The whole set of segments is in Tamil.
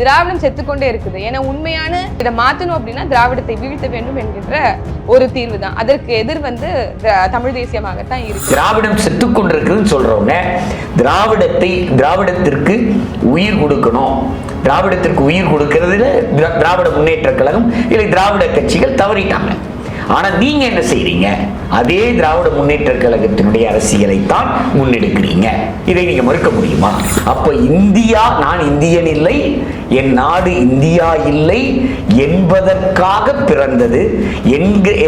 திராவிடம் செத்துக்கொண்டே இருக்குது. ஏன்னா உண்மையான இதை மாத்தணும் அப்படின்னா திராவிடத்தை வீழ்த்த வேண்டும் என்கின்ற ஒரு தீர்வு தான் அதற்கு எதிர் வந்து தமிழ் தேசியமாகத்தான் இருக்கு. திராவிடம் செத்துக்கொண்டிருக்குதுன்னு சொல்றவங்க திராவிடத்தை திராவிடத்திற்கு உயிர் கொடுக்கணும். திராவிடத்திற்கு உயிர் கொடுக்கறதுல திராவிட முன்னேற்ற கழகம் இல்லை திராவிட கட்சிகள் தவறிட்டாங்க. ஆனா நீங்க என்ன செய்றீங்க? அதே திராவிட முன்னேற்ற கழகத்தினுடைய அரசியலை தான் முன்னெடுக்கிறீங்க. இதை நீங்க மறுக்க முடியுமா? அப்ப இந்தியா நான் இந்தியன் இல்லை என் நாடு இந்தியா இல்லை என்பதற்காக பிறந்தது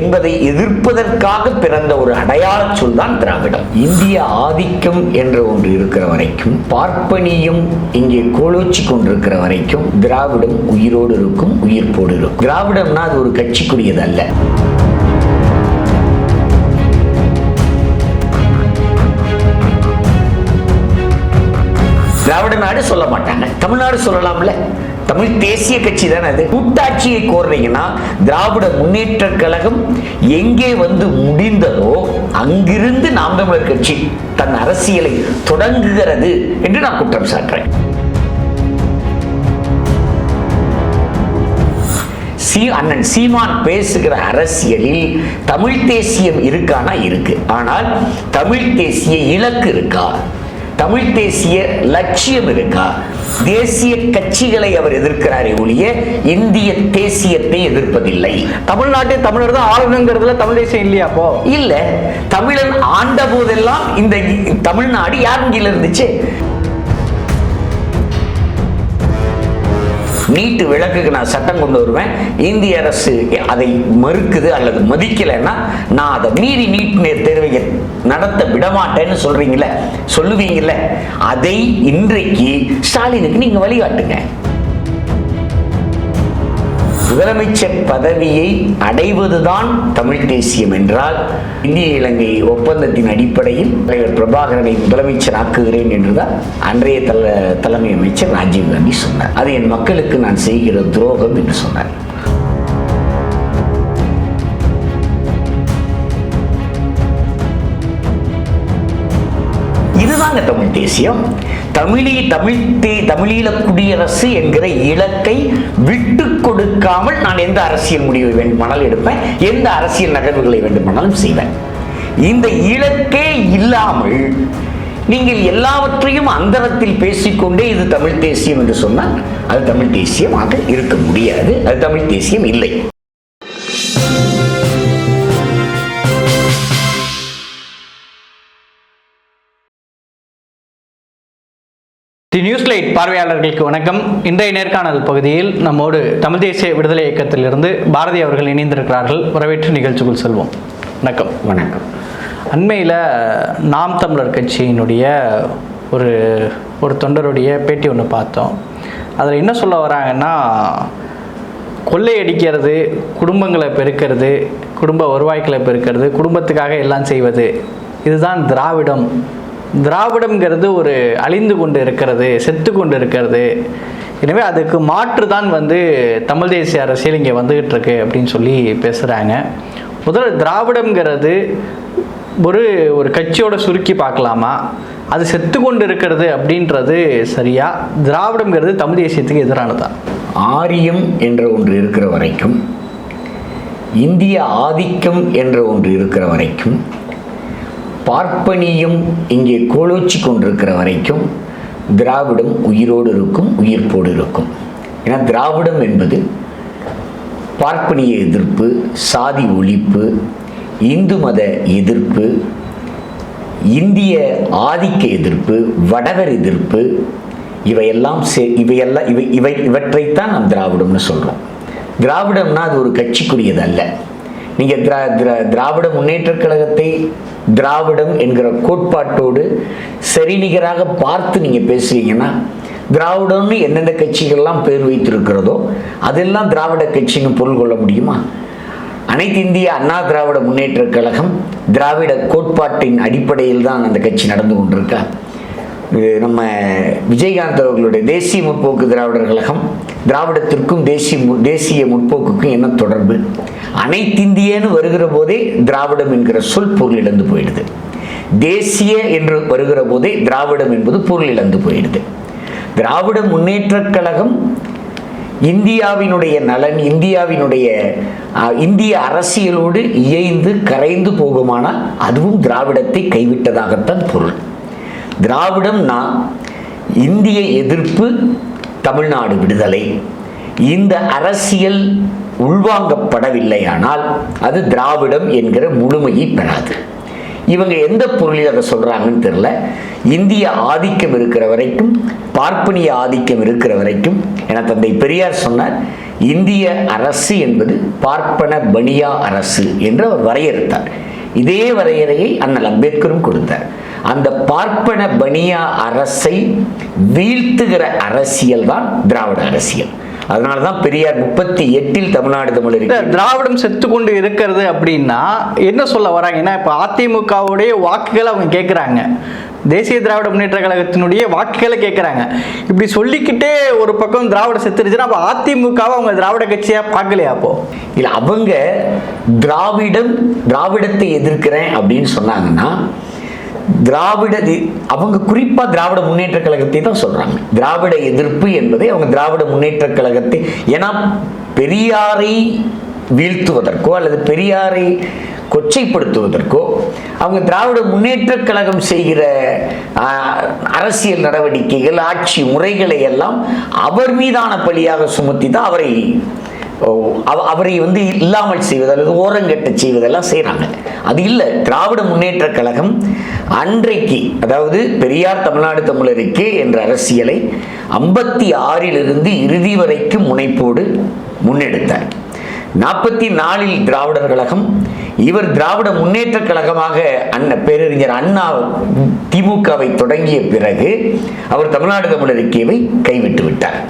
என்பதை எதிர்ப்பதற்காக பிறந்த ஒரு அடையாள சொல் தான் திராவிடம். இந்திய ஆதிக்கம் என்ற ஒன்று இருக்கிற வரைக்கும் பார்ப்பனியும் இங்கே கோலோச்சி கொண்டிருக்கிற வரைக்கும் திராவிடம் உயிரோடு இருக்கும் உயிர்ப்போடு இருக்கும். திராவிடம்னா அது ஒரு கட்சிக்குரியது அல்ல தமிழ்நாடு சொல்ல மாட்டாங்க. தமிழ்நாடு சொல்லலாம்ல. தமிழ் தேசிய கட்சி தானே அது. கூட்டாட்சியை கோர்றீங்கன்னா திராவிட முன்னேற்ற கழகம் எங்கே வந்து முடிந்ததோ அங்கிருந்து நாம் தமிழர் கட்சி தன் அரசியலை தொடங்குகிறது என்று நான் குற்றம் சாட்டுறேன். சீ அண்ணன் சீமான் பேசுகிற அரசியலில் தமிழ் தேசியம் இருக்கானா? இருக்கு. ஆனால் தமிழ் தேசிய இலக்கு இருக்கா? தமிழ் தேசிய லட்சியம் இருக்கா? தேசிய கட்சிகளை அவர் எதிர்க்கிறாரே ஒழிய இந்திய தேசியத்தை எதிர்ப்பதில்லை. தமிழ்நாட்டை தமிழர் தான் ஆளுநங்கிறதுல தமிழ் தேசியம் இல்லையா அப்போ? இல்ல தமிழன் ஆண்ட போதெல்லாம் இந்த தமிழ்நாடு யார் கீழ இருந்துச்சு நீட்டு விளக்குக்கு நான் சட்டம் கொண்டு வருவேன். இந்திய அரசு அதை மறுக்குது அல்லது மதிக்கலைன்னா நான் அதை மீறி நீட் நேர் தேர்வை நடத்த விடமாட்டேன்னு சொல்றீங்களே சொல்லுவீங்கல்ல? அதை இன்றைக்கு ஸ்டாலினுக்கு நீங்க வழிகாட்டுங்க. முதலமைச்சர் பதவியை அடைவதுதான் தமிழ் தேசியம் என்றால் இந்திய இலங்கை ஒப்பந்தத்தின் அடிப்படையில் தலைவர் பிரபாகரனை முதலமைச்சர் ஆக்குகிறேன் என்றுதான் அன்றைய தல தலைமை அமைச்சர் ராஜீவ்காந்தி சொன்னார். அது என் மக்களுக்கு நான் செய்கிற துரோகம் என்று சொன்னார். தேசியம். தமிழி தமிழ் தே தமிழீழ குடியரசு என்கிற இலக்கை விட்டு கொடுக்காமல் நான் எந்த அரசியல் முடிவை வேண்டுமானாலும் எடுப்பேன் எந்த அரசியல் நகர்வுகளை வேண்டுமானாலும் செய்வேன். இந்த இலக்கே இல்லாமல் நீங்கள் எல்லாவற்றையும் அந்தரத்தில் பேசிக்கொண்டே இது தமிழ் தேசியம் என்று சொன்னால் அது தமிழ் தேசியமாக இருக்க முடியாது அது தமிழ் தேசியம் இல்லை. தி நியூஸ் லைட் பார்வையாளர்களுக்கு வணக்கம். இன்றைய நேர்காணல் பகுதியில் நம்மோடு தமிழ் தேசிய விடுதலை இயக்கத்திலிருந்து பாரதி அவர்கள் இணைந்திருக்கிறார்கள். வரவேற்று நிகழ்ச்சிக்குள் செல்வோம். வணக்கம். வணக்கம். அண்மையில் நாம் தமிழர் கட்சியினுடைய ஒரு ஒரு தொண்டருடைய பேட்டி ஒன்று பார்த்தோம். அதில் என்ன சொல்ல வராங்கன்னா கொள்ளையடிக்கிறது குடும்பங்களை பெருக்கிறது குடும்ப வருவாய்களை பெருக்கிறது குடும்பத்துக்காக எல்லாம் செய்வது இதுதான் திராவிடம். திராவிடம்ங்கிறது ஒரு அழிந்து கொண்டு இருக்கிறது செத்து கொண்டு இருக்கிறது எனவே அதுக்கு மாற்று தான் வந்து தமிழ் தேசிய அரசியல் இங்கே வந்துகிட்டு இருக்கு அப்படின்னு சொல்லி பேசுகிறாங்க முதல்ல திராவிடம்ங்கிறது ஒரு ஒரு கட்சியோட சுருக்கி பார்க்கலாமா? அது செத்து கொண்டு இருக்கிறது அப்படின்றது சரியா? திராவிடம்ங்கிறது தமிழ் தேசியத்துக்கு எதிரானதா? ஆரியம் என்ற ஒன்று இருக்கிற வரைக்கும் இந்திய ஆதிக்கம் என்ற ஒன்று இருக்கிற வரைக்கும் பார்ப்பனியும் இங்கே கோலோச்சி கொண்டிருக்கிற வரைக்கும் திராவிடம் உயிரோடு இருக்கும் உயிர்ப்போடு இருக்கும். ஏன்னா திராவிடம் என்பது பார்ப்பனிய எதிர்ப்பு சாதி ஒழிப்பு இந்து மத எதிர்ப்பு இந்திய ஆதிக்க எதிர்ப்பு வடவர் எதிர்ப்பு இவையெல்லாம் சே இவையெல்லாம் இவை இவை இவற்றைத்தான் நாம் திராவிடம்னு சொல்கிறோம் திராவிடம்னா அது ஒரு கட்சிக்குரியது அல்ல நீங்கள் திரா திரா திராவிட முன்னேற்றக் கழகத்தை திராவிடம் என்கிற கோட்பாட்டோடு சரிநிகராக பார்த்து நீங்கள் பேசுறீங்கன்னா திராவிடம்னு எந்தெந்த கட்சிகள்லாம் பேர் வைத்திருக்கிறதோ அதெல்லாம் திராவிட கட்சின்னு பொருள் கொள்ள முடியுமா? அனைத்து இந்திய அண்ணா திராவிட முன்னேற்றக் கழகம் திராவிட கோட்பாட்டின் அடிப்படையில் தான் அந்த கட்சி நடந்து கொண்டிருக்கா? நம்ம விஜயகாந்த் அவர்களுடைய தேசிய முற்போக்கு திராவிடர் கழகம் திராவிடத்திற்கும் தேசிய மு- தேசிய முற்போக்குக்கும் என்ன தொடர்பு? அனைத்திந்தியன்னு வருகிற போதே திராவிடம் என்கிற சொல் பொருள் இழந்து போயிடுது. தேசிய என்று வருகிற போதே திராவிடம் என்பது பொருள் இழந்து போயிடுது. திராவிட முன்னேற்றக் கழகம் இந்தியாவினுடைய நலன் இந்தியாவினுடைய இந்திய அரசியலோடு இயைந்து கரைந்து போகுமானால் அதுவும் திராவிடத்தை கைவிட்டதாகத்தான் பொருள். திராவிடம்னா இந்திய எதிர்ப்பு தமிழ்நாடு விடுதலை. இந்த அரசியல் உள்வாங்கப்படவில்லையானால் அது திராவிடம் என்கிற முழுமையை பெறாது. இவங்க எந்த பொருளில் அதை சொல்கிறாங்கன்னு தெரில இந்திய ஆதிக்கம் இருக்கிற வரைக்கும் பார்ப்பனிய ஆதிக்கம் இருக்கிற வரைக்கும் என தந்தை பெரியார் சொன்னார் இந்திய அரசு என்பது பார்ப்பன பனியா அரசு என்று அவர் வரையறுத்தார். இதே வரையறையை அண்ணல் அம்பேத்கரும் கொடுத்தார். அந்த பார்ப்பன பனியா அரசை வீழ்த்துகிற அரசியல் தான் திராவிட அரசியல். அதனால தான் பெரியார் முப்பத்தி எட்டில் தமிழ்நாடு தமிழ் இல்ல, திராவிடம் செத்து கொண்டு இருக்கிறது அப்படின்னா என்ன சொல்ல வராங்க? ஏன்னா இப்போ அதிமுகவுடைய வாக்குகளை அவங்க கேட்குறாங்க தேசிய திராவிட முன்னேற்ற கழகத்தினுடைய வாக்குகளை கேட்குறாங்க இப்படி சொல்லிக்கிட்டே ஒரு பக்கம் திராவிட செத்துருச்சுன்னா அப்போ அதிமுகவை அவங்க திராவிட கட்சியாக பார்க்கலையா அப்போ? இல்லை அவங்க திராவிடம் திராவிடத்தை எதிர்க்கிறேன் அப்படின்னு சொன்னாங்கன்னா திராவிட தி- அவங்க குறிப்பாக திராவிட முன்னேற்ற கழகத்தை தான் சொல்கிறாங்க திராவிட எதிர்ப்பு என்பதை அவங்க திராவிட முன்னேற்ற கழகத்தை ஏன்னா பெரியாரை வீழ்த்துவதற்கோ அல்லது பெரியாரை கொச்சைப்படுத்துவதற்கோ அவங்க திராவிட முன்னேற்ற கழகம் செய்கிற அரசியல் நடவடிக்கைகள் ஆட்சி முறைகளை எல்லாம் அவர் மீதான பலியாக சுமத்தி தான் அவரை அவரை வந்து இல்லாமல் செய்வது அல்லது ஓரங்கட்ட செய்வதெல்லாம் செய்கிறாங்க அது இல்லை திராவிட முன்னேற்ற கழகம் அன்றைக்கு அதாவது பெரியார் தமிழ்நாடு தமிழருக்கு என்ற அரசியலை ஐம்பத்தி ஆறிலிருந்து இறுதி வரைக்கும் முனைப்போடு முன்னெடுத்தார். நாற்பத்தி நாலில் திராவிடர் கழகம் இவர் திராவிட முன்னேற்ற கழகமாக அண்ண பேரறிஞர் அண்ணா திமுகவை தொடங்கிய பிறகு அவர் தமிழ்நாடு தமிழருக்கேவை கைவிட்டு விட்டார்.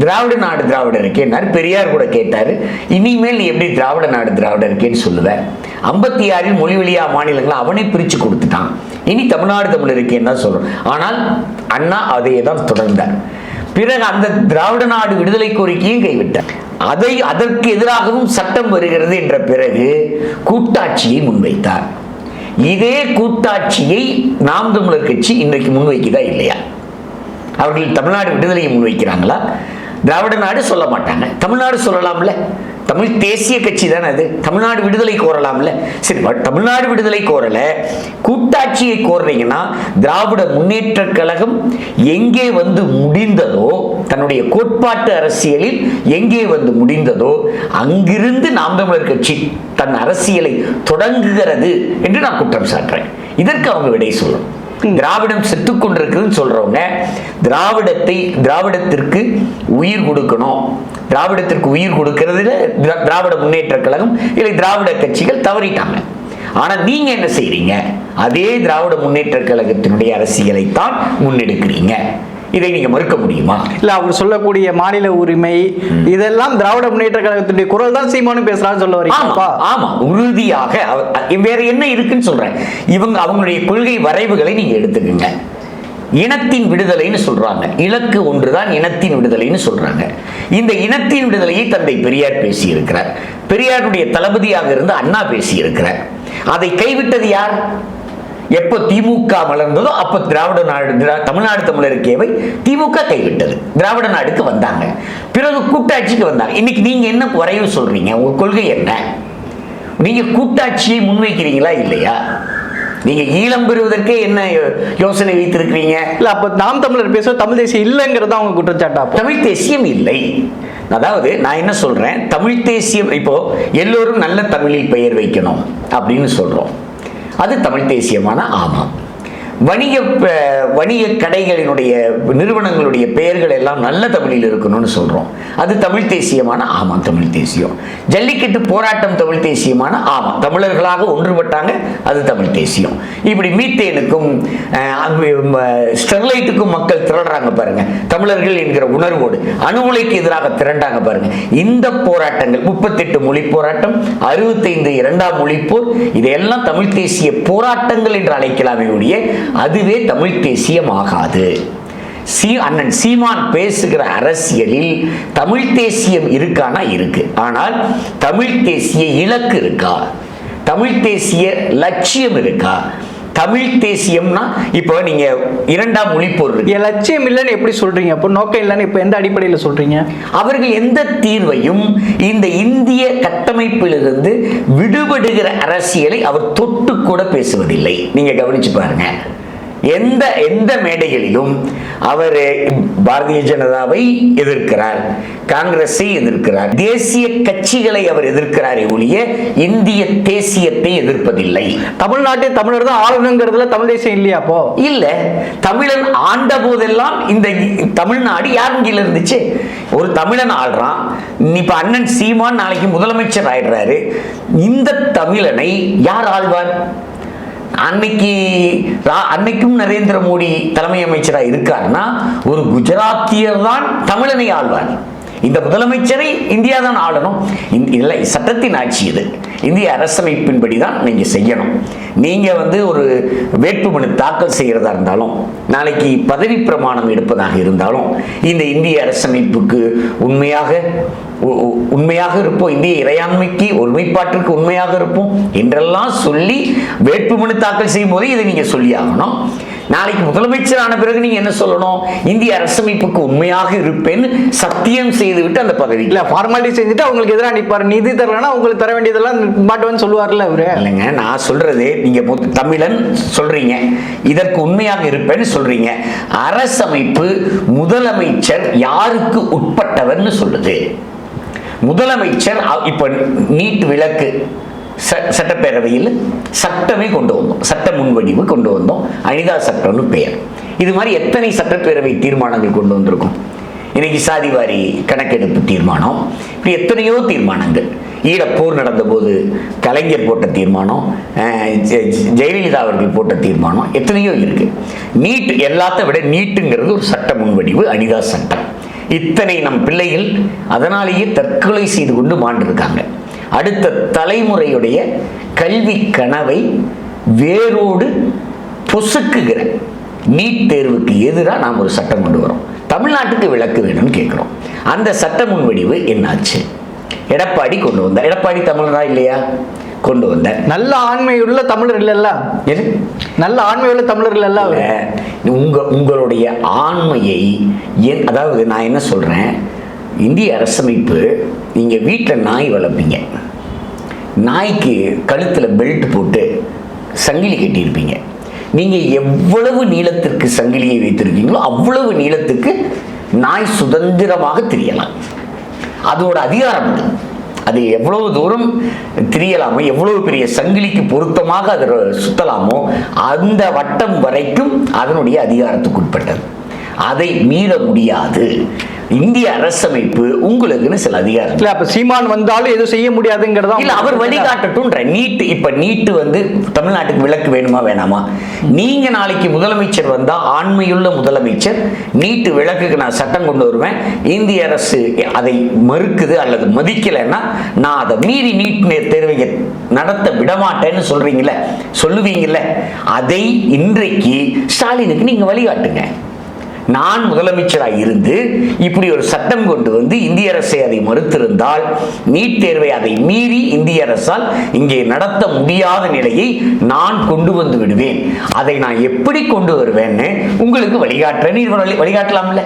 திராவிட நாடு திராவிட இருக்கேன்னார் பெரியார் கூட கேட்டார் இனிமேல் நீ எப்படி திராவிட நாடு திராவிட இருக்கேன்னு சொல்லுவேன் ஐம்பத்தி ஆறில் மொழி வழியா மாநிலங்களை அவனே பிரித்து கொடுத்துட்டான். இனி தமிழ்நாடு தமிழ் இருக்கேன்னு தான் சொல்கிறோம் ஆனால் அண்ணா அதையே தான் தொடர்ந்தார். பிறகு அந்த திராவிட நாடு விடுதலை கோரிக்கையும் கைவிட்டார். அதை அதற்கு எதிராகவும் சட்டம் வருகிறது என்ற பிறகு கூட்டாட்சியை முன்வைத்தார். இதே கூட்டாட்சியை நாம் தமிழர் கட்சி இன்றைக்கு முன்வைக்குதா இல்லையா? அவர்கள் தமிழ்நாடு விடுதலையை முன்வைக்கிறாங்களா? திராவிட நாடு சொல்ல மாட்டாங்க. தமிழ்நாடு சொல்லலாம்ல. தமிழ் தேசிய கட்சி தானே அது. தமிழ்நாடு விடுதலை கோரலாம்ல. சரி தமிழ்நாடு விடுதலை கோரல. கூட்டாட்சியை கோர்றீங்கன்னா திராவிட முன்னேற்ற கழகம் எங்கே வந்து முடிந்ததோ தன்னுடைய கோட்பாட்டு அரசியலில் எங்கே வந்து முடிந்ததோ அங்கிருந்து நாம் தமிழர் கட்சி தன் அரசியலை தொடங்குகிறது என்று நான் குற்றம் சாட்டுறேன். இதற்கு அவங்க விடை சொல்லணும். திராவிடம் செத்து கொண்டிருக்குதுன்னு சொல்றவங்க திராவிடத்தை திராவிடத்திற்கு உயிர் கொடுக்கணும். திராவிடத்திற்கு உயிர் கொடுக்கறதுல திராவிட முன்னேற்ற கழகம் இல்லை திராவிட கட்சிகள் தவறிட்டாங்க. ஆனா நீங்க என்ன செய்றீங்க? அதே திராவிட முன்னேற்ற கழகத்தினுடைய அரசியலை தான் முன்னெடுக்கிறீங்க. இதை நீங்க மறுக்க முடியுமா? இல்லை அவர் சொல்லக்கூடிய மாநில உரிமை இதெல்லாம் திராவிட முன்னேற்ற கழகத்துடைய குரல் தான் சீமானு பேசுறான்னு சொல்ல ஆமா வரீங்கப்பா ஆமா. உறுதியாக வேற என்ன இருக்குன்னு சொல்றேன். இவங்க அவங்களுடைய கொள்கை வரைவுகளை நீங்க எடுத்துக்கங்க. இனத்தின் விடுதலைன்னு சொல்றாங்க. இலக்கு ஒன்றுதான் இனத்தின் விடுதலைன்னு சொல்றாங்க. இந்த இனத்தின் விடுதலையை தந்தை பெரியார் பேசியிருக்கிறார். பெரியாருடைய தளபதியாக இருந்து அண்ணா பேசியிருக்கிறார். அதை கைவிட்டது யார்? எப்போ திமுக மலர்ந்ததோ அப்போ திராவிட நாடு திரா- தமிழ்நாடு தமிழருக்கேவை திமுக கைவிட்டது. திராவிட நாடுக்கு வந்தாங்க. பிறகு கூட்டாட்சிக்கு வந்தாங்க. இன்னைக்கு நீங்க என்ன குறைவு சொல்றீங்க? உங்க கொள்கை என்ன? நீங்க கூட்டாட்சியை முன்வைக்கிறீங்களா இல்லையா? நீங்க ஈழம் பெறுவதற்கே என்ன யோசனை வைத்திருக்கிறீங்க? இல்ல அப்ப நாம் தமிழர் பேச தமிழ் தேசியம் இல்லைங்கிறது அவங்க குற்றச்சாட்டா? தமிழ் தேசியம் இல்லை. அதாவது நான் என்ன சொல்றேன்? தமிழ் தேசியம் இப்போ எல்லோரும் நல்ல தமிழில் பெயர் வைக்கணும் அப்படின்னு சொல்றோம். அது தமிழ் தேசியமான ஆமாம். வணிக வணிக கடைகளினுடைய நிறுவனங்களுடைய பெயர்கள் எல்லாம் நல்ல தமிழில் இருக்கணும்னு சொல்றோம். அது தமிழ் தேசியமான ஆமாம் தமிழ் தேசியம். ஜல்லிக்கட்டு போராட்டம் தமிழ் தேசியமான ஆமாம். தமிழர்களாக ஒன்றுபட்டாங்க அது தமிழ் தேசியம். இப்படி மீத்தேனுக்கும் அஹ், ஸ்டெர்லைட்டுக்கும் மக்கள் திரளுறாங்க பாருங்க. தமிழர்கள் என்கிற உணர்வோடு அணுகுலைக்கு எதிராக திரண்டாங்க பாருங்க. இந்த போராட்டங்கள் முப்பத்தெட்டு மொழி போராட்டம் அறுபத்தைந்து இரண்டாம் மொழிப்போர் இதையெல்லாம் தமிழ் தேசிய போராட்டங்கள் என்று அழைக்கலாமே ஒழிய அதுவே தமிழ் தேசியம் ஆகாது சீ அண்ணன் சீமான் பேசுகிற அரசியலில் தமிழ் தேசியம் இருக்கானா? இருக்கு. ஆனால் தமிழ் தேசிய இலக்கு இருக்கா? தமிழ் தேசிய லட்சியம் இருக்கா? தமிழ் தேசியம்னா இப்போ நீங்க இரண்டாம் இருக்கு. என் லட்சியம் இல்லைன்னு எப்படி சொல்றீங்க? அப்போ நோக்கம் இல்லைன்னு இப்போ எந்த அடிப்படையில் சொல்றீங்க? அவர்கள் எந்த தீர்வையும் இந்த இந்திய கட்டமைப்பிலிருந்து விடுபடுகிற அரசியலை அவர் தொட்டு கூட பேசுவதில்லை. நீங்க கவனிச்சு பாருங்க. எந்த எந்த மேடைகளிலும் அவர் பாரதிய ஜனதாவை எதிர்க்கிறார் காங்கிரஸை எதிர்க்கிறார் தேசிய கட்சிகளை அவர் எதிர்க்கிறாரே ஒழிய இந்திய தேசியத்தை எதிர்ப்பதில்லை. தமிழ்நாட்டை தமிழர் தான் ஆளணுங்கிறதுல தமிழ் தேசியம் இல்லையா அப்போ? இல்ல தமிழன் ஆண்ட போதெல்லாம் இந்த தமிழ்நாடு யாரும் கீழ இருந்துச்சு? ஒரு தமிழன் ஆள்றான் இப்ப அண்ணன் சீமான் நாளைக்கு முதலமைச்சர் ஆயிடுறாரு இந்த தமிழனை யார் ஆள்வார்? அன்னைக்கு அன்னைக்கும் நரேந்திர மோடி தலைமை அமைச்சராக இருக்காருன்னா ஒரு குஜராத்தியர் தான் தமிழனை ஆழ்வார் இந்த முதலமைச்சரை இந்தியா தான் ஆளணும். இல்லை சட்டத்தின் ஆட்சி இது. இந்திய அரசமைப்பின்படி தான் நீங்கள் செய்யணும். நீங்கள் வந்து ஒரு வேட்புமனு தாக்கல் செய்கிறதா இருந்தாலும் நாளைக்கு பதவி பிரமாணம் எடுப்பதாக இருந்தாலும் இந்த இந்திய அரசமைப்புக்கு உண்மையாக உ- உ- உண்மையாக இருப்போம். இந்திய இறையாண்மைக்கு ஒருமைப்பாட்டிற்கு உண்மையாக இருப்போம் என்றெல்லாம் சொல்லி வேட்புமனு தாக்கல் செய்யும் போதே இதை நீங்கள் சொல்லி ஆகணும் நாளைக்கு முதலமைச்சரான பிறகு நீங்க என்ன சொல்லணும்? இந்திய அரசமைப்புக்கு உண்மையாக இருப்பேன்னு சத்தியம் செய்துவிட்டு அந்த பதவி. இல்ல ஃபார்மாலிட்டி செஞ்சுட்டு அவங்களுக்கு எதிராக நிப்பாரு. நிதி தரலன்னா உங்களுக்கு தர வேண்டியதெல்லாம் மாட்டுவேன்னு சொல்லுவார்ல அவரு. இல்லைங்க நான் சொல்றது நீங்க தமிழன் சொல்றீங்க. இதற்கு உண்மையாக இருப்பேன்னு சொல்றீங்க. அரசமைப்பு முதலமைச்சர் யாருக்கு உட்பட்டவர்னு சொல்லுது. முதலமைச்சர் இப்ப நீட் விலக்கு ச- சட்டப்பேரவையில் சட்டமே கொண்டு வந்தோம். சட்ட முன்வடிவு கொண்டு வந்தோம். அனிதா சட்டம்னு பெயர். இது மாதிரி எத்தனை சட்டப்பேரவை தீர்மானங்கள் கொண்டு வந்திருக்கும்? இன்னைக்கு சாதிவாரி கணக்கெடுப்பு தீர்மானம். இப்படி எத்தனையோ தீர்மானங்கள். ஈழப்போர் நடந்தபோது கலைஞர் போட்ட தீர்மானம் ஜெ- ஜெயலலிதா அவர்கள் போட்ட தீர்மானம் எத்தனையோ இருக்கு. நீட் எல்லாத்த விட நீட்டுங்கிறது ஒரு சட்ட முன்வடிவு அனிதா சட்டம். இத்தனை நம் பிள்ளைகள் அதனாலேயே தற்கொலை செய்து கொண்டு மாண்டிருக்காங்க. அடுத்த தலைமுறையுடைய கல்வி கனவை வேரோடு பொசுக்குகிற நீட் தேர்வுக்கு எதிராக நாம் ஒரு சட்டம் கொண்டு வரோம். தமிழ்நாட்டுக்கு விலக்கு வேணும்னு கேட்குறோம். அந்த சட்ட முன்வடிவு என்னாச்சு? எடப்பாடி கொண்டு வந்தார். எடப்பாடி தமிழரா இல்லையா? கொண்டு வந்தார். நல்ல ஆண்மையுள்ள தமிழர் இல்லைல்ல? எது? நல்ல ஆண்மையுள்ள தமிழர் இல்லைல்ல உங்க உங்களுடைய ஆண்மையை என் அதாவது நான் என்ன சொல்றேன்? இந்திய அரசமைப்பு நீங்கள் வீட்டில் நாய் வளர்ப்பீங்க. நாய்க்கு கழுத்தில் பெல்ட் போட்டு சங்கிலி கட்டியிருப்பீங்க. நீங்கள் எவ்வளவு நீளத்திற்கு சங்கிலியை வைத்திருக்கீங்களோ அவ்வளவு நீளத்துக்கு நாய் சுதந்திரமாக திரியலாம். அதோட அதிகாரம் அது. அது எவ்வளவு தூரம் திரியலாமோ எவ்வளவு பெரிய சங்கிலிக்கு பொருத்தமாக அது சுத்தலாமோ அந்த வட்டம் வரைக்கும் அதனுடைய அதிகாரத்துக்குட்பட்டது அதை மீற முடியாது. இந்திய அரசமைப்பு உங்களுக்குன்னு சில அதிகாரம். இல்ல அப்ப சீமான் வந்தாலும் எதுவும் செய்ய முடியாதுங்கிறதா இல்ல அவர் வழிகாட்டட்டும்ன்ற நீட் இப்ப நீட் வந்து தமிழ்நாட்டுக்கு விலக்கு வேணுமா வேணாமா? நீங்க நாளைக்கு முதலமைச்சர் வந்தா ஆண்மையுள்ள முதலமைச்சர் நீட் விளக்குக்கு நான் சட்டம் கொண்டு வருவேன். இந்திய அரசு அதை மறுக்குது அல்லது மதிக்கலைன்னா நான் அதை மீறி நீட் தேர்வை நடத்த விடமாட்டேன்னு சொல்றீங்கல்ல சொல்லுவீங்கல்ல அதை இன்றைக்கு ஸ்டாலினுக்கு நீங்க வழிகாட்டுங்க. நான் முதலமைச்சராக இருந்து இப்படி ஒரு சட்டம் கொண்டு வந்து இந்திய அரசை அதை மறுத்திருந்தால் நீட் தேர்வை அதை மீறி இந்திய அரசால் இங்கே நடத்த முடியாத நிலையை நான் கொண்டு வந்து விடுவேன். அதை நான் எப்படி கொண்டு வருவேன்னு உங்களுக்கு வழிகாட்டுறேன்னு வழிகாட்டலாம்ல.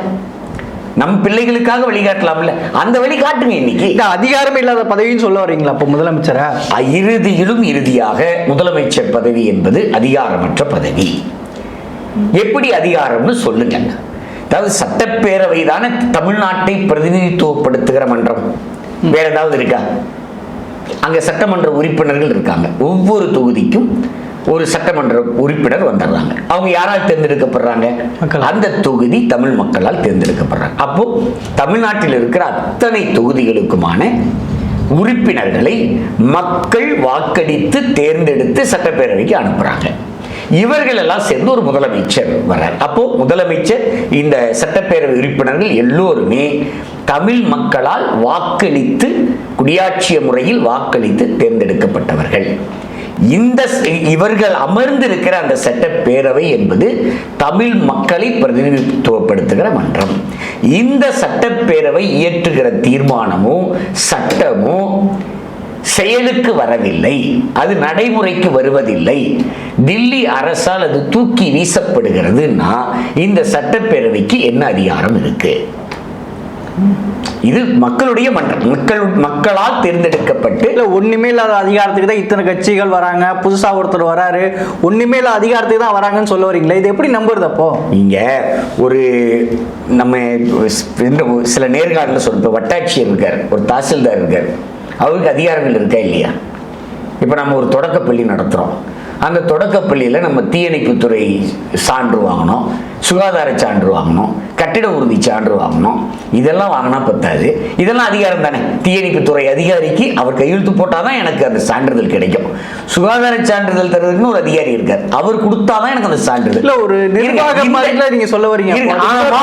நம் பிள்ளைகளுக்காக வழிகாட்டலாம்ல. அந்த வழி காட்டுங்க இன்னைக்கு. இந்த அதிகாரம் இல்லாத பதவின்னு சொல்ல வரீங்களா அப்போ முதலமைச்சரா? இறுதியிலும் இறுதியாக முதலமைச்சர் பதவி என்பது அதிகாரமற்ற பதவி. எப்படி அதிகாரம்னு சொல்லுங்க. அதாவது சட்டப்பேரவை தானே தமிழ்நாட்டை பிரதிநிதித்துவப்படுத்துகிற மன்றம். வேற ஏதாவது இருக்கா? அங்க சட்டமன்ற உறுப்பினர்கள் இருக்காங்க. ஒவ்வொரு தொகுதிக்கும் ஒரு சட்டமன்ற உறுப்பினர் வந்துடுறாங்க. அவங்க யாரால் தேர்ந்தெடுக்கப்படுறாங்க. அந்த தொகுதி தமிழ் மக்களால் தேர்ந்தெடுக்கப்படுறாங்க. அப்போ தமிழ்நாட்டில் இருக்கிற அத்தனை தொகுதிகளுக்குமான உறுப்பினர்களை மக்கள் வாக்களித்து தேர்ந்தெடுத்து சட்டப்பேரவைக்கு அனுப்புறாங்க. இவர்கள் எல்லாம் சேர்ந்து ஒரு முதலமைச்சர் வர அப்போ முதலமைச்சர் இந்த சட்டப்பேரவை உறுப்பினர்கள் எல்லோருமே தமிழ் மக்களால் வாக்களித்து குடியாட்சிய முறையில் வாக்களித்து தேர்ந்தெடுக்கப்பட்டவர்கள். இந்த இவர்கள் அமர்ந்திருக்கிற அந்த சட்டப்பேரவை என்பது தமிழ் மக்களை பிரதிநிதித்துவப்படுத்துகிற மன்றம். இந்த சட்டப்பேரவை இயற்றுகிற தீர்மானமும் சட்டமும் செயலுக்கு வரவில்லை அது நடைமுறைக்கு வருவதில்லை. தில்லி அரசால் அது தூக்கி வீசப்படுகிறதுன்னா இந்த சட்டப்பேரவைக்கு என்ன அதிகாரம் இருக்கு? இது மக்களுடைய மன்றம். மக்கள் மக்களால் தேர்ந்தெடுக்கப்பட்டு இல்ல ஒண்ணுமே இல்லாத அதிகாரத்துக்கு தான் இத்தனை கட்சிகள் வராங்க. புதுசா ஒருத்தர் வராரு. ஒண்ணுமே இல்லாத அதிகாரத்துக்கு தான் வராங்கன்னு சொல்ல வரீங்களே இது எப்படி நம்புறது அப்போ? நீங்க ஒரு நம்ம இந்த சில நேர்காணல சொல்ற வட்டாட்சியர் இருக்கார் ஒரு தாசில்தார் இருக்கார். அவருக்கு அதிகாரங்கள் இருக்கா இல்லையா? இப்போ நம்ம ஒரு தொடக்கப்பள்ளி நடத்துகிறோம் அந்த தொடக்கப்பள்ளியில் நம்ம தீயணைப்புத்துறை சான்று வாங்கணும் சுகாதார சான்று வாங்கணும் கட்டிட உறுதி சான்று வாங்கணும். இதெல்லாம் வாங்கினா பத்தாது. இதெல்லாம் அதிகாரம் தானே. தீயணைப்புத்துறை அதிகாரிக்கு அவர் கையெழுத்து போட்டால் தான் எனக்கு அந்த சான்றிதழ் கிடைக்கும். சுகாதார சான்றிதழ் தருவதுன்னு ஒரு அதிகாரி இருக்கார். அவர் கொடுத்தா தான் எனக்கு அந்த சான்றிதழ். இல்ல ஒரு நிர்வாக இருங்க, இந்த- மாதிரில நீங்க சொல்ல வரீங்க?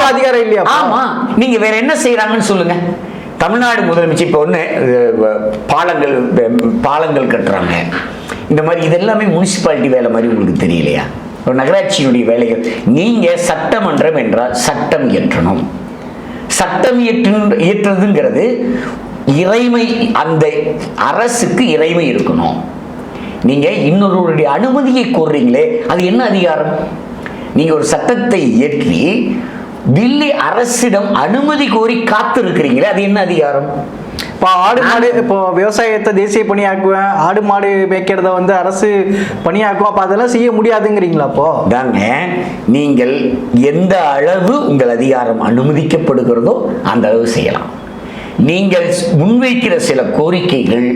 அதிகாரம் இல்லையா? ஆமா. நீங்க வேற என்ன செய்யறாங்கன்னு சொல்லுங்க. தமிழ்நாடு முதலமைச்சர் இப்போ ஒன்று பாலங்கள் பாலங்கள் கட்டுறாங்க. இந்த மாதிரி இதெல்லாமே முனிசிபாலிட்டி வேலை மாதிரி உங்களுக்கு தெரியலையா? நகராட்சியினுடைய வேலைகள். நீங்கள் சட்டமன்றம் என்றால் சட்டம் இயற்றணும். சட்டம் இயற்று இயற்றுறதுங்கிறது இறைமை அந்த அரசுக்கு இறைமை இருக்கணும். நீங்கள் இன்னொருவருடைய அனுமதியை கோர்றீங்களே அது என்ன அதிகாரம்? நீங்கள் ஒரு சட்டத்தை இயற்றி தில்லி அரசிடம் அனுமதி கோரி காத்து இருக்கிறீங்களே அது என்ன அதிகாரம்? இப்போ ஆடு மாடு இப்போ விவசாயத்தை தேசிய பணியாக்குவேன் ஆடு மாடு மேய்க்கிறத வந்து அரசு பணியாக்கும் அப்போ அதெல்லாம் செய்ய முடியாதுங்கிறீங்களா அப்போ? தாங்க நீங்கள் எந்த அளவு உங்கள் அதிகாரம் அனுமதிக்கப்படுகிறதோ அந்த அளவு செய்யலாம். நீங்கள் முன்வைக்கிற சில கோரிக்கைகள்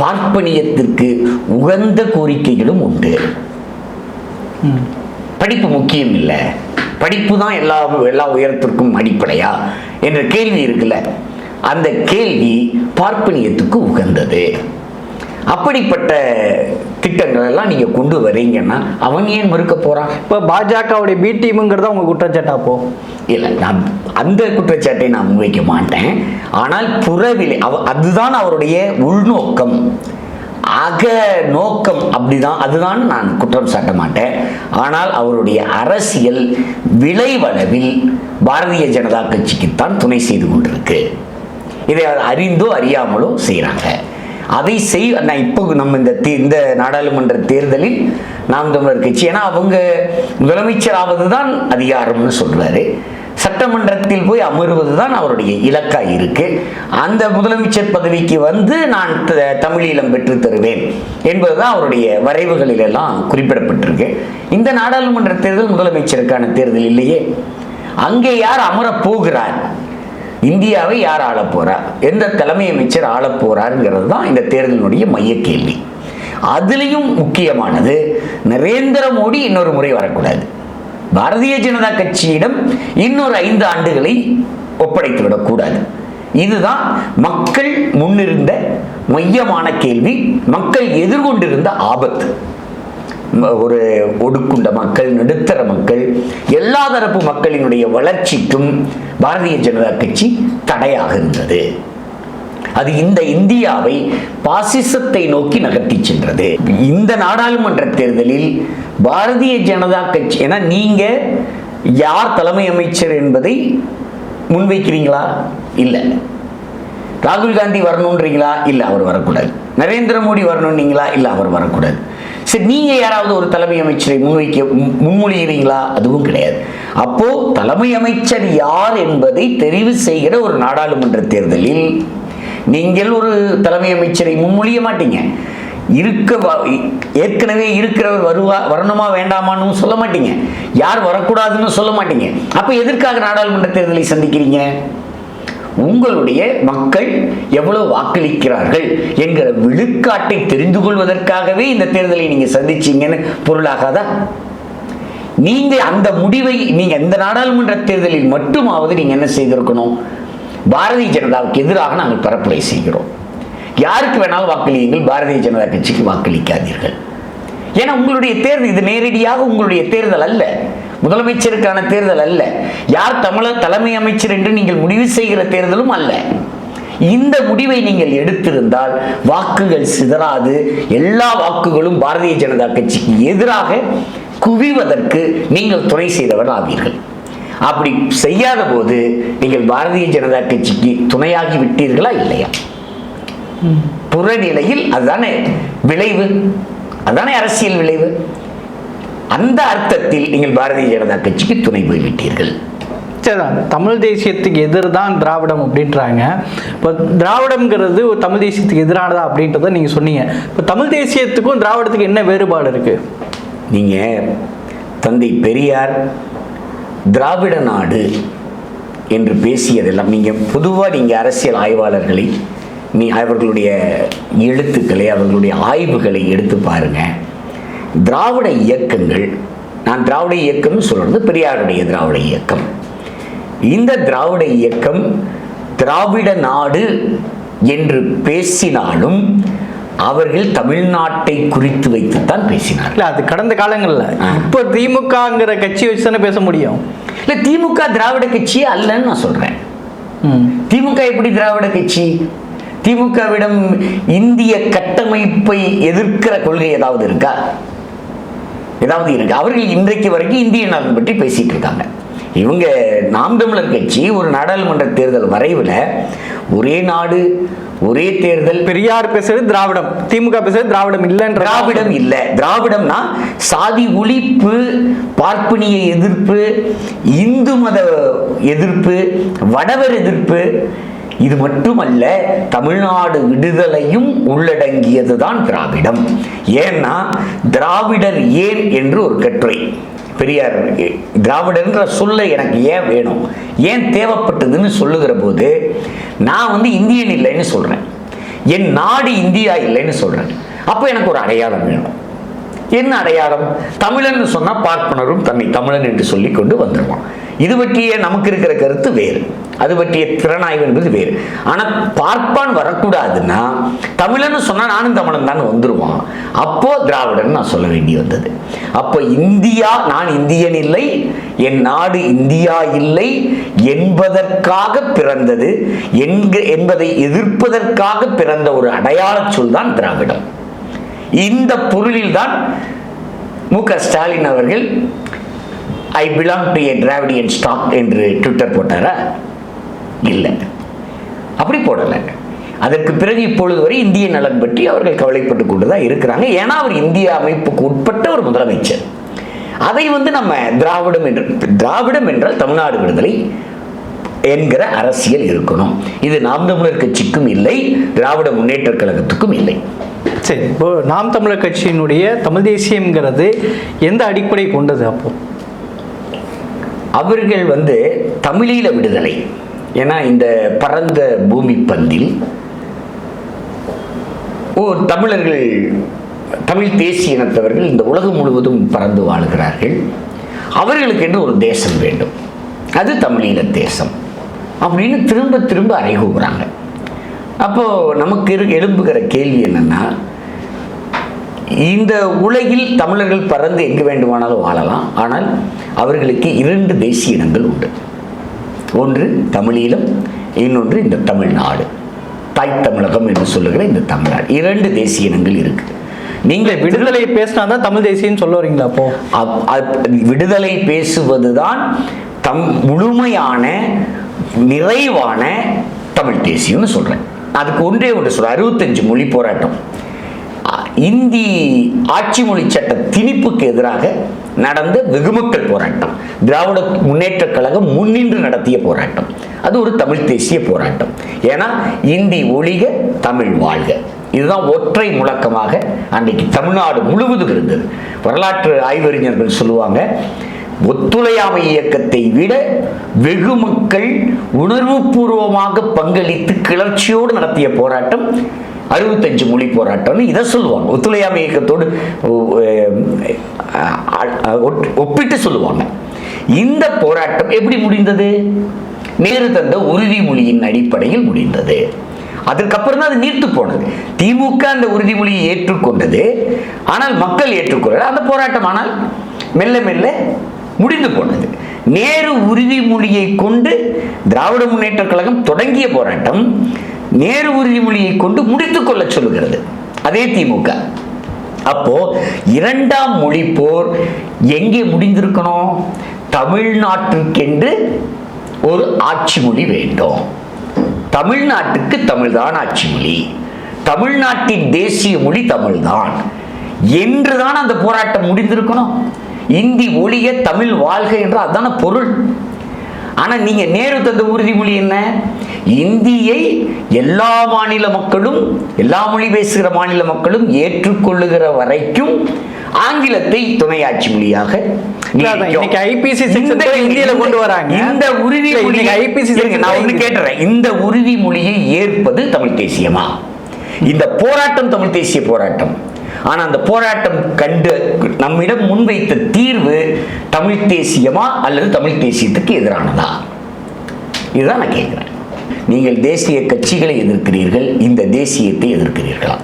பார்ப்பனியத்திற்கு உகந்த கோரிக்கைகளும் உண்டு. படிப்பு முக்கியம் இல்லை. படிப்பு தான் எல்லா எல்லா உயரத்திற்கும் அடிப்படையா? என்ற கேள்வி இருக்குல்ல. அந்த கேள்வி பார்ப்பனியத்துக்கு உகந்தது. அப்படிப்பட்ட திட்டங்கள் எல்லாம் நீங்க கொண்டு வரீங்கன்னா அவன் ஏன் மறுக்க போறான்? இப்போ பாஜகவுடைய பி டீமுங்கிறதா உங்க குற்றச்சாட்டா அப்போ? இல்லை நான் அந்த குற்றச்சாட்டை நான் முன்வைக்க மாட்டேன். ஆனால் புறவிலை அவ அதுதான் அவருடைய உள்நோக்கம். அக நோக்கம் அப்படிதான் அதுதான் நான் குற்றம் சாட்ட மாட்டேன். ஆனால் அவருடைய அரசியல் விளைவளவில் பாரதிய ஜனதா கட்சிக்குத்தான் துணை செய்து கொண்டிருக்கு. இதை அறிந்தோ அறியாமலோ செய்கிறாங்க அதை செய் நான் இப்போ நம்ம இந்த தே இந்த நாடாளுமன்ற தேர்தலில் நாம் தமிழர் கட்சி ஏன்னா அவங்க முதலமைச்சர் ஆவது தான் அதிகாரம்னு சொல்கிறாரு சட்டமன்றத்தில் போய் அமர்வது தான் அவருடைய இலக்கா இருக்கு. அந்த முதலமைச்சர் பதவிக்கு வந்து நான் த- தமிழீழம் பெற்று தருவேன் என்பதுதான் அவருடைய வரைவுகளில் எல்லாம் குறிப்பிடப்பட்டிருக்கு. இந்த நாடாளுமன்ற தேர்தல் முதலமைச்சருக்கான தேர்தல் இல்லையே. அங்கே யார் அமரப் போகிறார்? இந்தியாவை யார் ஆளப் போறார் எந்த தலைமை அமைச்சர் ஆளப் போறாருங்கிறது தான் இந்த தேர்தலினுடைய மைய கேள்வி. அதுலேயும் முக்கியமானது நரேந்திர மோடி இன்னொரு முறை வரக்கூடாது. பாரதிய ஜனதா கட்சியிடம் இன்னொரு ஐந்து ஆண்டுகளை ஒப்படைத்து விடக்கூடாது இதுதான் மக்கள் முன்னிருந்த மையமான கேள்வி. மக்கள் எதிர்கொண்டிருந்த ஆபத்து. ஒரு ஒடுக்குண்ட மக்கள் நடுத்தர மக்கள் எல்லா தரப்பு மக்களினுடைய வளர்ச்சிக்கும் பாரதிய ஜனதா கட்சி தடையாக இருந்தது. அது இந்த இந்தியாவை பாசிசத்தை நோக்கி நகர்த்தி சென்றது. இந்த நாடாளுமன்ற தேர்தலில் பாரதிய ஜனதா கட்சி என நீங்க யார் தலைமை அமைச்சர் என்பதை முன்வைக்கிறீங்களா? இல்லை. ராகுல் காந்தி வரணுன்றீங்களா? இல்லை அவர் வரக்கூடாது. நரேந்திர மோடி வரணுன்றீங்களா? இல்லை அவர் வரக்கூடாது. சரி நீங்க யாராவது ஒரு தலைமை அமைச்சரை முன்வைக்க முன்மொழிகிறீங்களா? அதுவும் கிடையாது. அப்போ தலைமை அமைச்சர் யார் என்பதை தெரிவு செய்கிற ஒரு நாடாளுமன்ற தேர்தலில் நீங்கள் ஒரு தலைமை அமைச்சரை முன்மொழிய மாட்டீங்க. இருக்க ஏற்கனவே இருக்கிறவர் வருவா வரணுமா வேண்டாமான்னு சொல்ல மாட்டீங்க. யார் வரக்கூடாதுன்னு சொல்ல மாட்டீங்க. அப்ப எதற்காக நாடாளுமன்ற தேர்தலை சந்திக்கிறீங்க? உங்களுடைய மக்கள் எவ்வளவு வாக்களிக்கிறார்கள் என்கிற விழுக்காட்டை தெரிந்து கொள்வதற்காகவே இந்த தேர்தலை நீங்க சந்திச்சீங்கன்னு பொருளாகாதா? நீங்க அந்த முடிவை நீங்க இந்த நாடாளுமன்ற தேர்தலில் மட்டுமாவது நீங்க என்ன செய்திருக்கணும்? பாரதிய ஜனதாவுக்கு எதிராக நாங்கள் பரப்புரை செய்கிறோம். யாருக்கு வேணாலும் வாக்களியுங்கள் பாரதிய ஜனதா கட்சிக்கு வாக்களிக்காதீர்கள். ஏன்னா உங்களுடைய தேர்தல் இது நேரடியாக உங்களுடைய தேர்தல் அல்ல. முதலமைச்சருக்கான தேர்தல் அல்ல. யார் தமிழர் தலைமை அமைச்சர் என்று நீங்கள் முடிவு செய்கிற தேர்தலும் அல்ல. இந்த முடிவை நீங்கள் எடுத்திருந்தால் வாக்குகள் சிதறாது. எல்லா வாக்குகளும் பாரதிய ஜனதா கட்சிக்கு எதிராக குவிவதற்கு நீங்கள் துணை செய்தவர் ஆவீர்கள் அப்படி செய்யாத போது நீங்கள் பாரதிய ஜனதா கட்சிக்கு துணையாகி விட்டீர்களா இல்லையா? புறநிலையில் அதுதானே விளைவு. அதுதானே அரசியல் விளைவு. அந்த அர்த்தத்தில் நீங்கள் பாரதிய ஜனதா கட்சிக்கு துணை போய்விட்டீர்கள். சரிதான் தமிழ் தேசியத்துக்கு எதிர் தான் திராவிடம் அப்படின்றாங்க. இப்போ திராவிடம்ங்கிறது தமிழ் தேசியத்துக்கு எதிரானதா அப்படின்றத நீங்கள் சொன்னீங்க. இப்போ தமிழ் தேசியத்துக்கும் திராவிடத்துக்கு என்ன வேறுபாடு இருக்குது நீங்க தந்தை பெரியார் திராவிட நாடு என்று பேசியதெல்லாம் நீங்கள் பொதுவாக நீங்கள் அரசியல் ஆய்வாளர்களை நீ அவர்களுடைய எழுத்துக்களை அவர்களுடைய ஆய்வுகளை எடுத்து பாருங்க. திராவிட இயக்கங்கள் நான் திராவிட இயக்கம்னு சொல்றது பெரியாருடைய திராவிட இயக்கம். இந்த திராவிட இயக்கம் திராவிட நாடு என்று பேசினாலும் அவர்கள் தமிழ்நாட்டை குறித்து வைத்துத்தான் பேசினார்கள். இல்லை அது கடந்த காலங்களில். இப்போ திமுகங்கிற கட்சி வச்சு தானே பேச முடியும்? இல்லை திமுக திராவிட கட்சியே அல்லன்னு நான் சொல்றேன். ம். திமுக எப்படி திராவிட கட்சி? திமுகவிடம் இந்திய கட்டமைப்பை எதிர்க்கிற கொள்கை ஏதாவது இருக்கா? ஏதாவது இருக்கு? அவர்கள் இன்றைக்கு வரைக்கும் இந்திய நலன் பற்றி பேசிட்டு இருக்காங்க. இவங்க நாம் தமிழர் கட்சி ஒரு நாடாளுமன்ற தேர்தல் வரைவில் ஒரே நாடு ஒரே தேர்தல். பெரியார் பேசுறது திராவிடம் திமுக பேசுறது திராவிடம் இல்லைன்ற திராவிடம் இல்ல. திராவிடம்னா சாதி ஒழிப்பு பார்ப்பனிய எதிர்ப்பு இந்து மத எதிர்ப்பு வடவர் எதிர்ப்பு இது மட்டுமல்ல தமிழ்நாடு விடுதலையும் உள்ளடங்கியதுதான் திராவிடம். ஏன்னா திராவிடர் ஏன் என்று ஒரு கட்டுரை. பெரியார் திராவிடன்ற திராவிடர்ன்ற சொல்ல எனக்கு ஏன் வேணும்? ஏன் தேவைப்பட்டதுன்னு சொல்லுகிற போது நான் வந்து இந்தியன் இல்லைன்னு சொல்கிறேன் என் நாடு இந்தியா இல்லைன்னு சொல்கிறேன் அப்போ எனக்கு ஒரு அடையாளம் வேணும். என்ன அடையாளம்? தமிழன் சொன்னால் பார்ப்பனரும் தன்னை தமிழன் என்று சொல்லி கொண்டு வந்துடுவான் இது பற்றிய நமக்கு இருக்கிற கருத்து வேறு. அது பற்றிய திறனாய்வு என்பது வேறு. ஆனால் பார்ப்பான் வரக்கூடாதுன்னா தமிழன்னு சொன்னால் நானும் தமிழன் தான் வந்துடுவான் அப்போ திராவிடன் நான் சொல்ல வேண்டி வந்தது. அப்போ இந்தியா நான் இந்தியன் இல்லை என் நாடு இந்தியா இல்லை என்பதற்காக பிறந்தது என்க என்பதை எதிர்ப்பதற்காக பிறந்த ஒரு அடையாளச் சொல் தான் திராவிடம். இந்த பொருளில்தான் மு க ஸ்டாலின் அவர்கள் I belong to a Dravidian stock என்று ட்விட்டர் போட்டாரா? இல்லை. அப்படி போடலை. அதற்கு பிறகு இப்பொழுது வரை இந்திய நலன் பற்றி அவர்கள் கவலைப்பட்டு கொண்டு தான் இருக்கிறாங்க. ஏன்னா அவர் இந்திய அமைப்புக்கு உட்பட்ட ஒரு முதலமைச்சர். அதை வந்து நம்ம திராவிடம் என்று திராவிடம் என்றால் தமிழ்நாடு விடுதலை என்கிற அரசியல் இருக்கணும். இது நாம் தமிழர் கட்சிக்கும் இல்லை திராவிட முன்னேற்ற கழகத்துக்கும் இல்லை. சரி இப்போ நாம் தமிழர் கட்சியினுடைய தமிழ் தேசியங்கிறது எந்த அடிப்படை கொண்டது அப்போ? அவர்கள் வந்து தமிழீழ விடுதலை ஏன்னா இந்த பரந்த பூமி பந்தில் ஓ தமிழர்கள் தமிழ் தேசிய இனத்தவர்கள் இந்த உலகம் முழுவதும் பறந்து வாழுகிறார்கள். அவர்களுக்கென்று ஒரு தேசம் வேண்டும். அது தமிழீழ தேசம் அப்படின்னு திரும்ப திரும்ப அறைகூறுறாங்க அப்போது நமக்கு இரு எழும்புகிற கேள்வி என்னன்னா இந்த உலகில் தமிழர்கள் பறந்து எங்கு வேண்டுமானாலும் வாழலாம். ஆனால் அவர்களுக்கு இரண்டு தேசிய இனங்கள் உண்டு. ஒன்று தமிழீழம் இன்னொன்று இந்த தமிழ்நாடு. தாய் தமிழகம் என்று சொல்லுகிற இந்த தமிழ்நாடு. இரண்டு தேசிய இனங்கள் இருக்கு நீங்கள் விடுதலை பேசினா தான் தமிழ் தேசியம்னு சொல்ல வரீங்களா அப்போ? அப்- அப்- விடுதலை பேசுவதுதான் தம் முழுமையான நிறைவான தமிழ் தேசியம்னு சொல்றேன். அதுக்கு ஒன்றே ஒன்று சொல்றேன். அறுபத்தஞ்சு மொழி போராட்டம். இந்தி ஆட்சி மொழி சட்ட திணிப்புக்கு எதிராக நடந்த வெகுமக்கள் போராட்டம். திராவிட முன்னேற்ற கழகம் முன்னின்று நடத்திய போராட்டம். அது ஒரு தமிழ் தேசிய போராட்டம். ஏன்னா இந்தி ஒழிக தமிழ் வாழ்க. இதுதான் ஒற்றை முழக்கமாக அன்றைக்கு தமிழ்நாடு முழுவதும் இருந்தது. வரலாற்று ஆய்வறிஞர்கள் சொல்லுவாங்க ஒத்துழையாமை இயக்கத்தை விட வெகு மக்கள் உணர்வுபூர்வமாக பங்களித்து கிளர்ச்சியோடு நடத்திய போராட்டம் அறுபத்தஞ்சு மொழி போராட்டம்னு இதை சொல்லுவாங்க. ஒத்துழையாமை இயக்கத்தோடு ஒப்பிட்டு சொல்லுவாங்க. இந்த போராட்டம் எப்படி முடிந்தது? நேரு தந்த உறுதிமொழியின் அடிப்படையில் முடிந்தது. அதற்கப்புறம் தான் அது நீர்த்து போனது. திமுக அந்த உறுதிமொழியை ஏற்றுக்கொண்டது. ஆனால் மக்கள் ஏற்றுக்கொள்ள அந்த போராட்டம் ஆனால் மெல்ல மெல்ல முடிந்து போனது. நேரு உறுதிமொழியை கொண்டு திராவிட முன்னேற்ற கழகம் தொடங்கிய போராட்டம் நேரு உறுதிமொழியை கொண்டு முடித்துக் கொள்ள சொல்லுகிறது. அதே திமுக. அப்போ இரண்டாம் மொழி போர் எங்கே முடிந்திருக்கணும்? தமிழ்நாட்டிற்கென்று ஒரு ஆட்சி மொழி வேண்டும். தமிழ்நாட்டுக்கு தமிழ்தான் ஆட்சி மொழி. தமிழ்நாட்டின் தேசிய மொழி தமிழ்தான். என்றுதான் அந்த போராட்டம் முடிந்திருக்கணும்? இந்தி ஒழிய தமிழ் வாழ்க என்ற அதான பொருள்? ஆனா நீங்க நேரு தந்த உறுதிமொழி என்ன? இந்தியை எல்லா மாநில மக்களும் எல்லா மொழி பேசுகிற மாநில மக்களும் ஏற்றுக்கொள்ளுகிற வரைக்கும் ஆங்கிலத்தை துணையாட்சி மொழியாக இந்த உறுதிமொழியை ஏற்பது தமிழ் தேசியமா? இந்த போராட்டம் தமிழ் தேசிய போராட்டம். ஆனா அந்த போராட்டம் கண்டு நம்மிடம் முன்வைத்த தீர்வு தமிழ் தேசியமா அல்லது தமிழ் தேசியத்துக்கு எதிரானதா? இதுதான் நான் கேட்குறேன். நீங்கள் தேசிய கட்சிகளை எதிர்க்கிறீர்கள் இந்த தேசியத்தை எதிர்க்கிறீர்களா?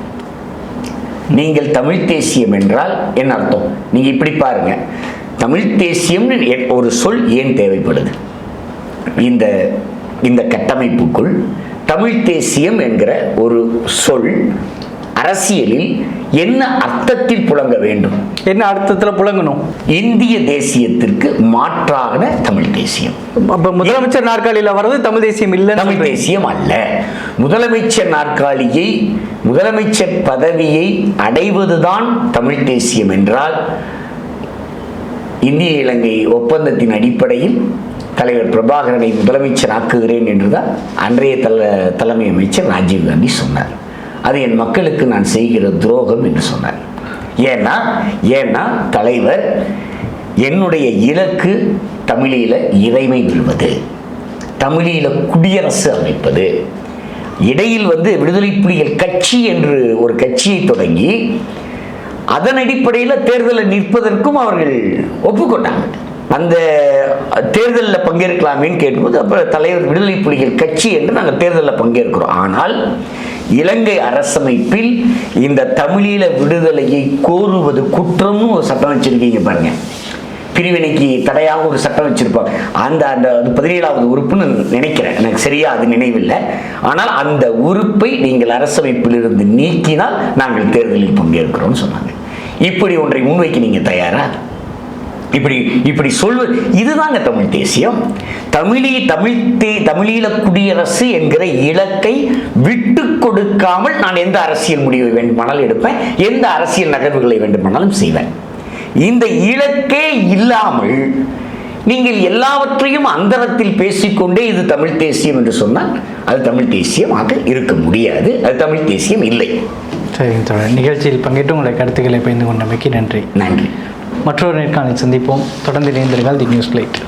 நீங்கள் தமிழ் தேசியம் என்றால் என்ன அர்த்தம்? நீங்கள் இப்படி பாருங்க. தமிழ் தேசியம்னு ஒரு சொல் ஏன் தேவைப்படுது? இந்த இந்த கட்டமைப்புக்குள் தமிழ் தேசியம் என்கிற ஒரு சொல் அரசியலில் என்ன அர்த்தத்தில் புழங்க வேண்டும்? என்ன அர்த்தத்துல புழங்கணும் இந்திய தேசியத்திற்கு மாற்றான தமிழ் தேசியம். அப்ப முதலமைச்சர் நாற்காலியில வர்றது தமிழ் தேசியம் இல்லைன்னு தமிழ். தேசியம் அல்ல. முதலமைச்சர் நாற்காலியை முதலமைச்சர் பதவியை அடைவதுதான் தமிழ் தேசியம் என்றால் இந்திய இலங்கை ஒப்பந்தத்தின் அடிப்படையில் தலைவர் பிரபாகரனை முதலமைச்சர் ஆக்குகிறேன் என்றுதான் அன்றைய தல தலைமை அமைச்சர் ராஜீவ்காந்தி சொன்னார். அது என் மக்களுக்கு நான் செய்கிற துரோகம் என்று சொன்னார். ஏன்னா ஏன்னா தலைவர் என்னுடைய இலக்கு தமிழில் இறைமை வெல்வது தமிழீழ குடியரசு அமைப்பது. இடையில் வந்து விடுதலை புலிகள் கட்சி என்று ஒரு கட்சியை தொடங்கி அதன் அடிப்படையில் தேர்தலில் நிற்பதற்கும் அவர்கள் ஒப்புக்கொண்டாங்க. அந்த தேர்தலில் பங்கேற்கலாமேன்னு கேட்கும்போது அப்புறம் தலைவர் விடுதலை புலிகள் கட்சி என்று நாங்கள் தேர்தலில் பங்கேற்கிறோம். ஆனால் இலங்கை அரசமைப்பில் இந்த தமிழீழ விடுதலையை கோருவது குற்றம்னு ஒரு சட்டம் வச்சிருக்கீங்க பாருங்க. பிரிவினைக்கு தடையாக ஒரு சட்டம் வச்சிருப்பாங்க. அந்த அந்த அது பதினேழாவது உறுப்புன்னு நினைக்கிறேன். எனக்கு சரியா அது நினைவில்லை. ஆனால் அந்த உறுப்பை நீங்கள் அரசமைப்பிலிருந்து நீக்கினால் நாங்கள் தேர்தலில் பங்கேற்கிறோம்னு சொன்னாங்க. இப்படி ஒன்றை முன்வைக்க நீங்க தயாரா? இப்படி இப்படி சொல்வது இதுதாங்க தமிழ் தேசியம். தமிழி தமிழ் தே தமிழீழ குடியரசு என்கிற இலக்கை விட்டு கொடுக்காமல் நான் எந்த அரசியல் முடிவை வேண்டுமானாலும் எடுப்பேன் எந்த அரசியல் நகர்வுகளை வேண்டுமானாலும் செய்வேன். இந்த இலக்கே இல்லாமல் நீங்கள் எல்லாவற்றையும் அந்தரத்தில் பேசிக்கொண்டே இது தமிழ் தேசியம் என்று சொன்னால் அது தமிழ் தேசியமாக இருக்க முடியாது அது தமிழ் தேசியம் இல்லை. சரிங்க தோழர். நிகழ்ச்சியில் பங்கேற்று உங்களுடைய கருத்துக்களை பகிர்ந்து கொண்டமைக்கு நன்றி. நன்றி. மற்றொரு நேர்காணல் சந்திப்போம். தொடர்ந்து இணைந்திருங்கள் தி நியூஸ் லைட்